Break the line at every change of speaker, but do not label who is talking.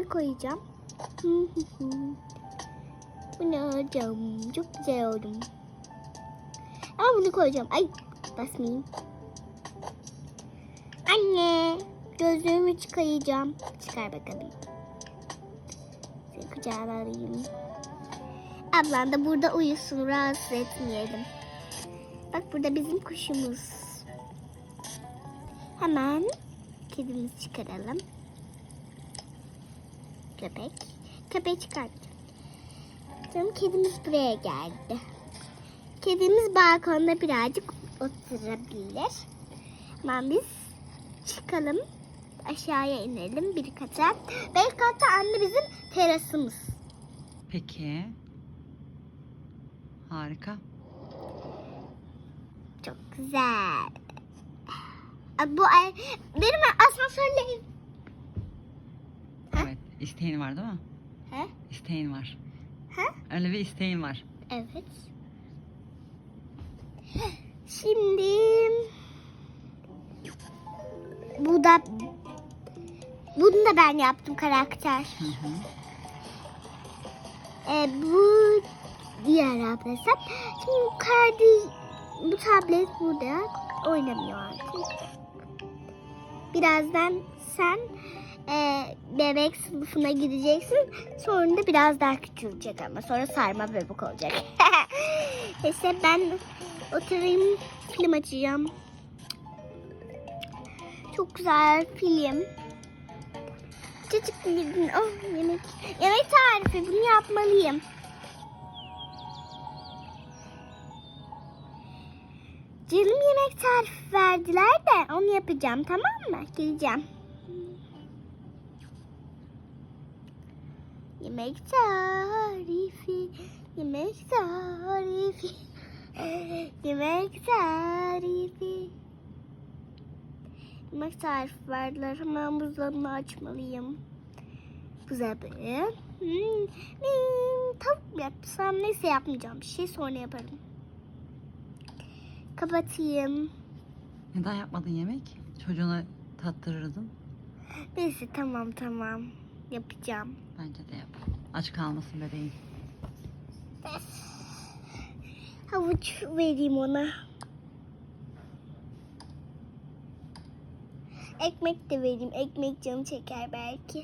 bunu koyacağım. bu ne hocam? Çok güzel oldu. Aa bunu koyacağım. Ay basmayayım. Anne gözlüğümü çıkaracağım. Çıkar bakalım. Seni kucağına alayım. Ablan da burada uyusun rahatsız etmeyelim. Bak burada bizim kuşumuz. Hemen kedimizi çıkaralım. Köpek. Köpeği çıkartacağım. Canım kedimiz buraya geldi. Kedimiz balkonda birazcık oturabilir. Hemen biz çıkalım. Aşağıya inelim bir kata. Belki hatta anne bizim terasımız.
Peki. Harika.
Çok güzel. Bu benim asansörle.
İsteğin var değil mi?
He?
İsteğin var.
Ha?
Öyle bir isteğin var.
Evet. Şimdi bu da bunu da ben yaptım karakter.
Hı hı.
Ee, bu diğer arkadaşlar. Şimdi kardeş bu tablet burada oynamıyor artık. Birazdan sen e, bebek sınıfına gideceksin. Sonra da biraz daha küçülecek ama sonra sarma bebek olacak. Neyse ben oturayım film açacağım. Çok güzel film. Çocuk gidin. Oh yemek. Yemek tarifi bunu yapmalıyım. Canım yemek tarifi verdiler de onu yapacağım tamam mı? Geleceğim. Yemek tarifi, yemek tarifi, yemek tarifi. Yemek tarifi verdiler. Hemen buzdolabını açmalıyım. Buzdolabı. Hmm, hmm, tavuk mu yapsam neyse yapmayacağım. Bir şey sonra yaparım. Kapatayım.
Neden yapmadın yemek? Çocuğuna tattırırdın.
Neyse tamam tamam. Yapacağım.
Bence de yap. Aç kalmasın bebeğin.
Havuç vereyim ona. Ekmek de vereyim. Ekmek canı çeker belki.